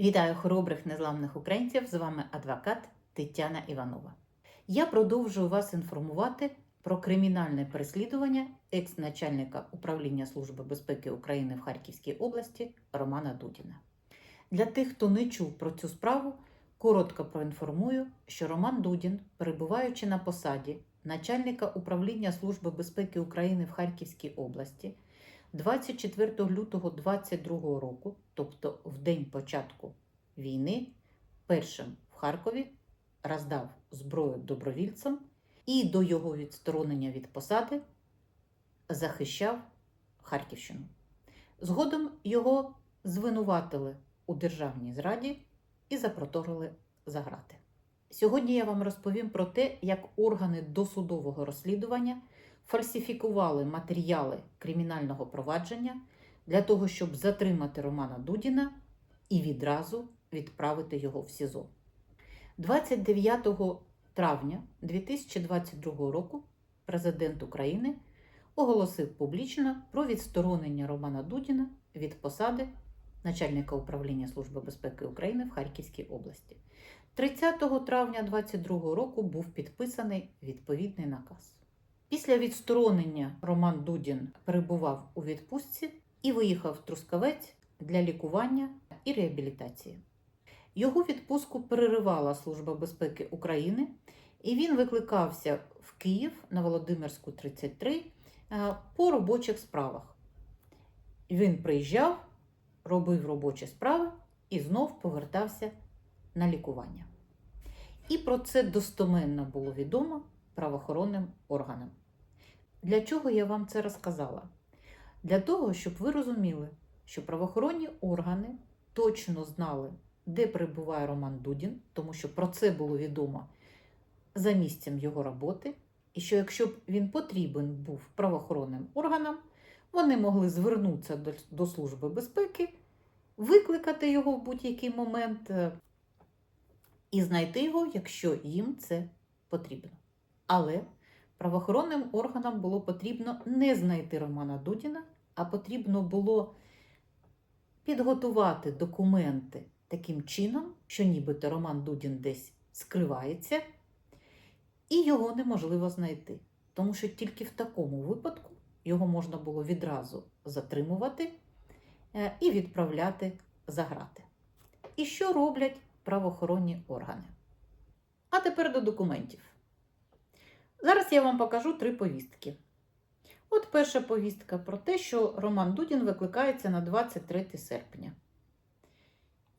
Вітаю хоробрих незламних українців! З вами адвокат Тетяна Іванова. Я продовжую вас інформувати про кримінальне переслідування екс-начальника управління Служби безпеки України в Харківській області Романа Дудіна. Для тих, хто не чув про цю справу, коротко проінформую, що Роман Дудін, перебуваючи на посаді начальника управління Служби безпеки України в Харківській області, 24 лютого 2022 року, тобто в день початку війни, першим в Харкові роздав зброю добровільцям і до його відсторонення від посади захищав Харківщину. Згодом його звинуватили у державній зраді і запроторили за грати. Сьогодні я вам розповім про те, як органи досудового розслідування фальсифікували матеріали кримінального провадження для того, щоб затримати Романа Дудіна і відразу відправити його в СІЗО. 29 травня 2022 року президент України оголосив публічно про відсторонення Романа Дудіна від посади начальника управління Служби безпеки України в Харківській області. 30 травня 2022 року був підписаний відповідний наказ. Після відсторонення Роман Дудін перебував у відпустці і виїхав в Трускавець для лікування і реабілітації. Його відпустку переривала Служба безпеки України, і він викликався в Київ на Володимирську 33 е, по робочих справах. Він приїжджав, робив робочі справи і знов повертався на лікування. І про це достоменно було відомо правоохоронним органам. Для чого я вам це розказала? Для того, щоб ви розуміли, що правоохоронні органи точно знали, де перебуває Роман Дудін, тому що про це було відомо за місцем його роботи, і що якщо б він потрібен був правоохоронним органам, вони могли звернутися до, Служби безпеки, викликати його в будь-який момент е, і знайти його, якщо їм це потрібно. Але правоохоронним органам було потрібно не знайти Романа Дудіна, а потрібно було підготувати документи таким чином, що нібито Роман Дудін десь скривається, і його неможливо знайти. Тому що тільки в такому випадку його можна було відразу затримувати е, і відправляти за грати. І що роблять правоохоронні органи? А тепер до документів. Зараз я вам покажу три повістки. От перша повістка про те, що Роман Дудін викликається на 23 серпня.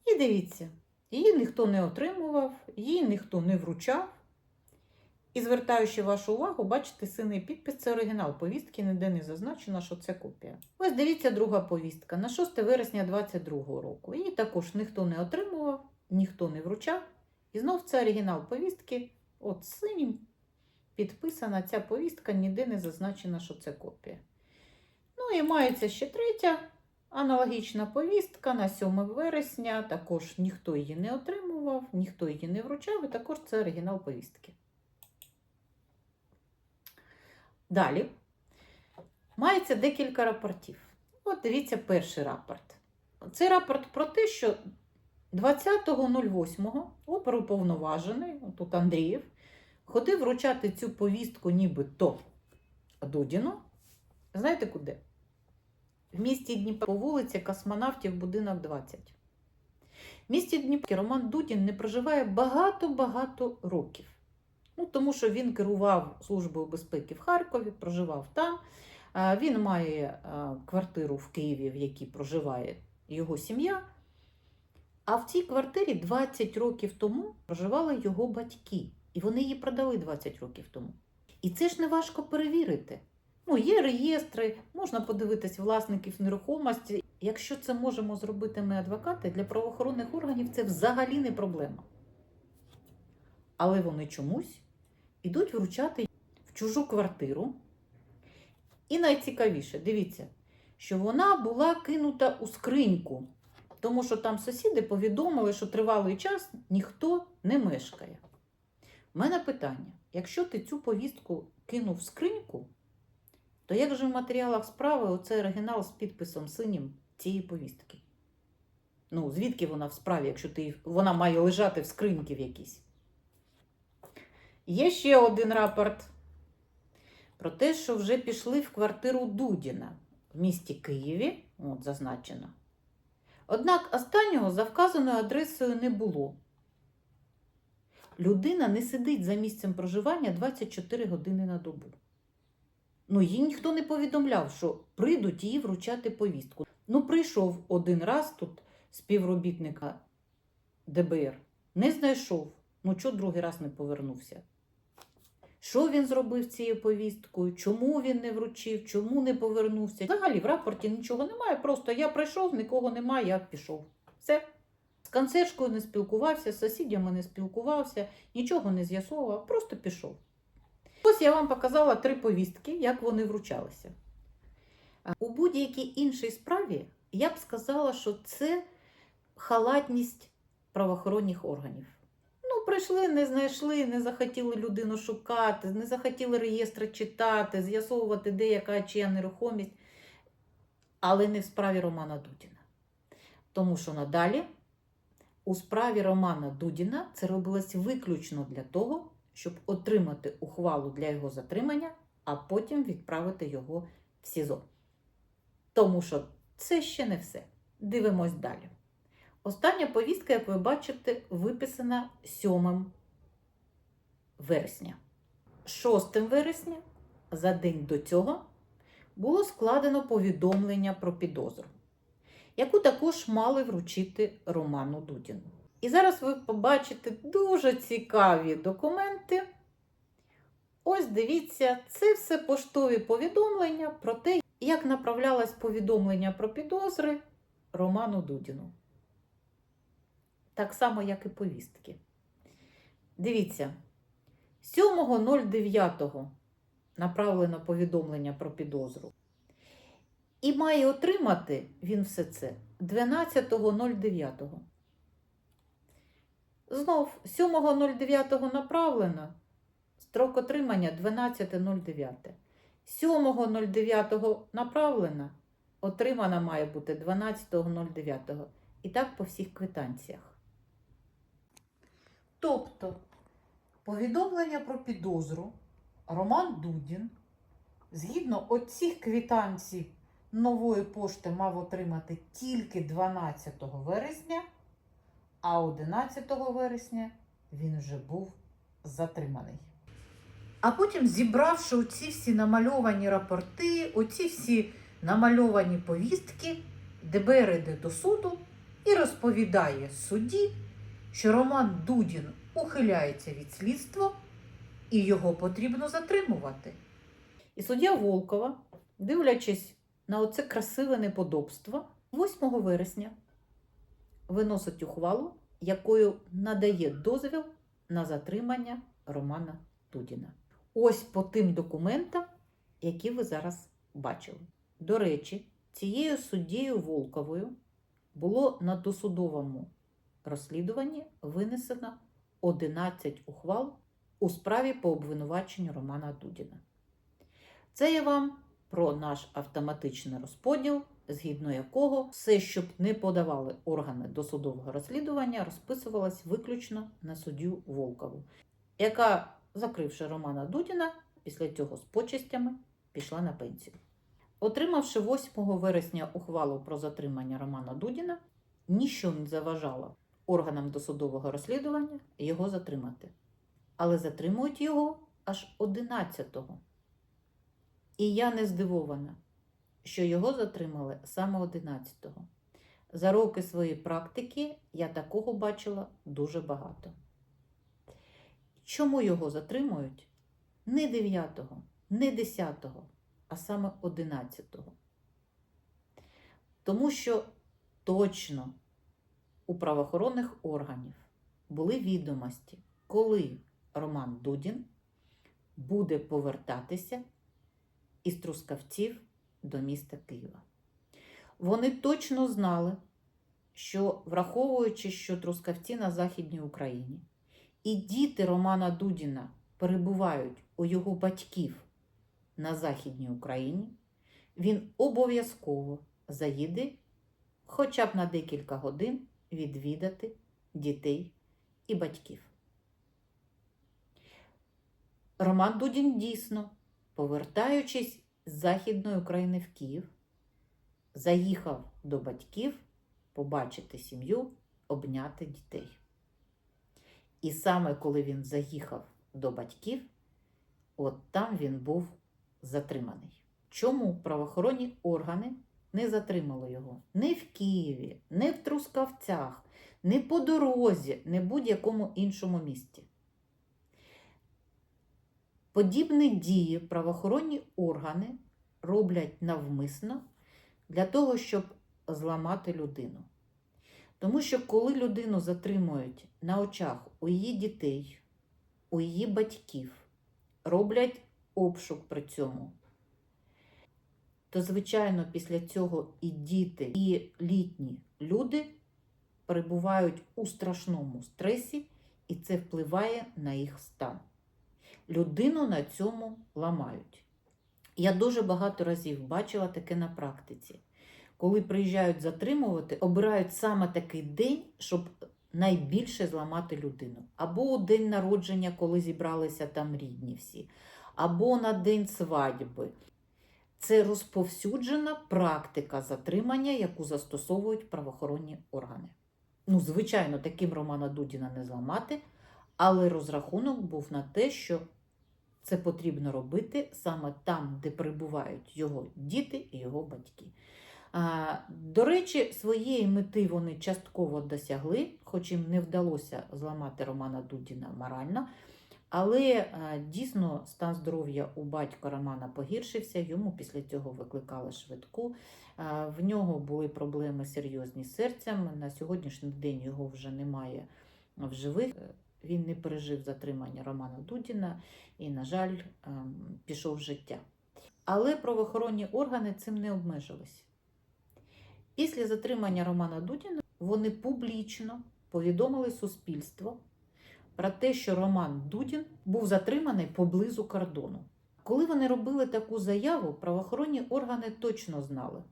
І дивіться, її ніхто не отримував, її ніхто не вручав. І звертаючи вашу увагу, бачите синий підпис це оригінал повістки, ніде не зазначено, що це копія. Ось дивіться друга повістка на 6 вересня 2022 року. Її також ніхто не отримував, ніхто не вручав. І знов це оригінал повістки. От синім підписана ця повістка, ніде не зазначено, що це копія. Ну і мається ще третя аналогічна повістка на 7 вересня. Також ніхто її не отримував, ніхто її не вручав, і також це оригінал повістки. Далі мається декілька рапортів. От дивіться перший рапорт. Це рапорт про те, що 20.08 оперуповноважений, тут Андрієв, ходив вручати цю повістку нібито Дудіну. Знаєте куди? В місті Дніпро по вулиці Космонавтів, будинок 20. В місті Дніпро Роман Дудін не проживає багато-багато років. Ну, Тому що він керував Службою безпеки в Харкові, проживав там. Він має квартиру в Києві, в якій проживає його сім'я. А в цій квартирі 20 років тому проживали його батьки. І вони її продали 20 років тому. І це ж не важко перевірити. Ну, є реєстри, можна подивитись власників нерухомості. Якщо це можемо зробити ми адвокати, для правоохоронних органів це взагалі не проблема. Але вони чомусь ідуть вручати в чужу квартиру. І найцікавіше, дивіться, що вона була кинута у скриньку, тому що там сусіди повідомили, що тривалий час ніхто не мешкає. У мене питання: якщо ти цю повістку кинув в скриньку, то як же в матеріалах справи оцей оригінал з підписом синім цієї повістки? Ну, звідки вона в справі, якщо ти вона має лежати в скриньки в якійсь. Є ще один рапорт про те, що вже пішли в квартиру Дудіна в місті Києві, от зазначено. Однак останнього за вказаною адресою не було. Людина не сидить за місцем проживання 24 години на добу. Ну, їй ніхто не повідомляв, що прийдуть їй вручати повістку. Ну, прийшов один раз тут співробітника ДБР, не знайшов. Ну, чого другий раз не повернувся? Що він зробив цією повісткою? Чому він не вручив? Чому не повернувся? Взагалі в рапорті нічого немає. Просто я прийшов, нікого немає, я пішов. Все. З консьержкою не спілкувався, з сусідями не спілкувався, нічого не з'ясовував, просто пішов. Ось я вам показала три повістки, як вони вручалися. У будь-якій іншій справі я б сказала, що це халатність правоохоронних органів. Ну, прийшли, не знайшли, не захотіли людину шукати, не захотіли реєстри читати, з'ясовувати, де яка чия нерухомість, але не в справі Романа Дудіна. Тому що надалі у справі Романа Дудіна це робилось виключно для того, щоб отримати ухвалу для його затримання, а потім відправити його в СІЗО. Тому що це ще не все. Дивимось далі. Остання повістка, як ви бачите, виписана 7 вересня. 6 вересня, за день до цього, було складено повідомлення про підозру, яку також мали вручити Роману Дудіну. І зараз ви побачите дуже цікаві документи. Ось дивіться, це все поштові повідомлення про те, як направлялось повідомлення про підозри Роману Дудіну. Так само, як і повістки. Дивіться, 7.09 направлено повідомлення про підозру. І має отримати він все це 12.09. Знов 7.09 направлено. Строк отримання 12.09. 7.09 направлено. Отримана має бути 12.09. І так по всіх квитанціях. Тобто, повідомлення про підозру Роман Дудін, згідно оцих квитанцій нової пошти, мав отримати тільки 12 вересня, а 11 вересня він вже був затриманий. А потім, зібравши оці всі намальовані рапорти, оці всі намальовані повістки, ДБР йде до суду і розповідає судді, що Роман Дудін ухиляється від слідства і його потрібно затримувати. І суддя Волкова, дивлячись на оце красиве неподобство, 8 вересня виносить ухвалу, якою надає дозвіл на затримання Романа Дудіна. Ось по тим документам, які ви зараз бачили. До речі, цією суддєю Волковою було на досудовому розслідуванні винесено 11 ухвал у справі по обвинуваченню Романа Дудіна. Це я вам про наш автоматичний розподіл, згідно якого все, що б не подавали органи досудового розслідування, розписувалось виключно на суддю Волкову, яка, закривши Романа Дудіна, після цього з почестями пішла на пенсію. Отримавши 8 вересня ухвалу про затримання Романа Дудіна, ніщо не заважало органам досудового розслідування його затримати. Але затримують його аж 11-го. І я не здивована, що його затримали саме 11-го. За роки своєї практики я такого бачила дуже багато. Чому його затримують не 9-го, не 10-го, а саме 11-го? Тому що точно у правоохоронних органів були відомості, коли Роман Дудін буде повертатися із Трускавців до міста Києва. Вони точно знали, що, враховуючи, що Трускавці на Західній Україні, і діти Романа Дудіна перебувають у його батьків на Західній Україні, він обов'язково заїде хоча б на декілька годин відвідати дітей і батьків. Роман Дудін дійсно, повертаючись з Західної України в Київ, заїхав до батьків побачити сім'ю, обняти дітей. І саме коли він заїхав до батьків, от там він був затриманий. Чому правоохоронні органи не затримали його ні в Києві, ні в Трускавцях, ні по дорозі, ні в будь-якому іншому місті? Подібні дії правоохоронні органи роблять навмисно для того, щоб зламати людину. Тому що коли людину затримують на очах у її дітей, у її батьків, роблять обшук при цьому, то, звичайно, після цього і діти, і літні люди перебувають у страшному стресі, і це впливає на їх стан. Людину на цьому ламають. Я дуже багато разів бачила таке на практиці. Коли приїжджають затримувати, обирають саме такий день, щоб найбільше зламати людину. Або у день народження, коли зібралися там рідні всі, або на день свадьби. Це розповсюджена практика затримання, яку застосовують правоохоронні органи. Ну, звичайно, таким Романа Дудіна не зламати, але розрахунок був на те, що це потрібно робити саме там, де перебувають його діти і його батьки. До речі, своєї мети вони частково досягли, хоч їм не вдалося зламати Романа Дудіна морально. Але дійсно стан здоров'я у батька Романа погіршився, йому після цього викликали швидку. В нього були проблеми серйозні з серцем. На сьогоднішній день його вже немає в живих. Він не пережив затримання Романа Дудіна і, на жаль, ем, пішов з життя. Але правоохоронні органи цим не обмежились. Після затримання Романа Дудіна вони публічно повідомили суспільство про те, що Роман Дудін був затриманий поблизу кордону. Коли вони робили таку заяву, правоохоронні органи точно знали,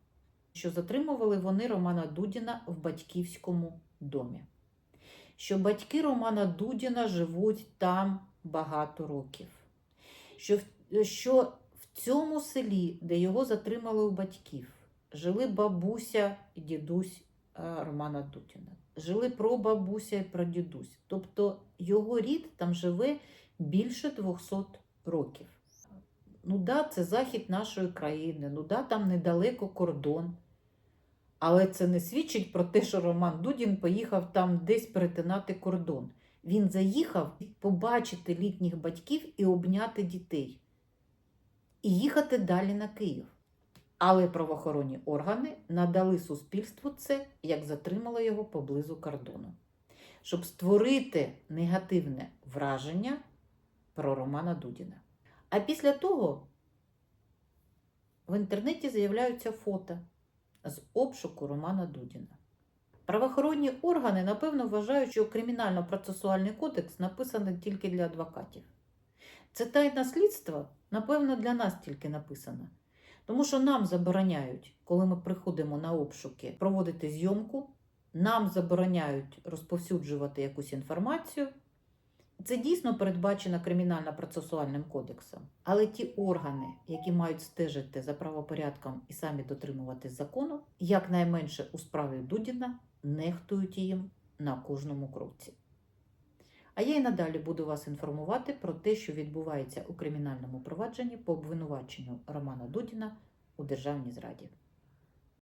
що затримували вони Романа Дудіна в батьківському домі. Що батьки Романа Дудіна живуть там багато років. Що, що в цьому селі, де його затримали у батьків, жили бабуся і дідусь е, Романа Дудіна. Жили прабабуся і прадідусь. Тобто його рід там живе більше 200 років. Ну да, це захід нашої країни, ну да, там недалеко кордон. Але це не свідчить про те, що Роман Дудін поїхав там десь перетинати кордон. Він заїхав побачити літніх батьків і обняти дітей. І їхати далі на Київ. Але правоохоронні органи надали суспільству це, як затримали його поблизу кордону, щоб створити негативне враження про Романа Дудіна. А після того в інтернеті з'являються фото з обшуку Романа Дудіна. Правоохоронні органи, напевно, вважають, що кримінально-процесуальний кодекс написаний тільки для адвокатів. Це тайна слідства, напевно, для нас тільки написана. Тому що нам забороняють, коли ми приходимо на обшуки, проводити зйомку, нам забороняють розповсюджувати якусь інформацію. Це дійсно передбачено кримінально-процесуальним кодексом. Але ті органи, які мають стежити за правопорядком і самі дотримуватись закону, якнайменше у справі Дудіна нехтують їм на кожному кроці. А я й надалі буду вас інформувати про те, що відбувається у кримінальному провадженні по обвинуваченню Романа Дудіна у державній зраді.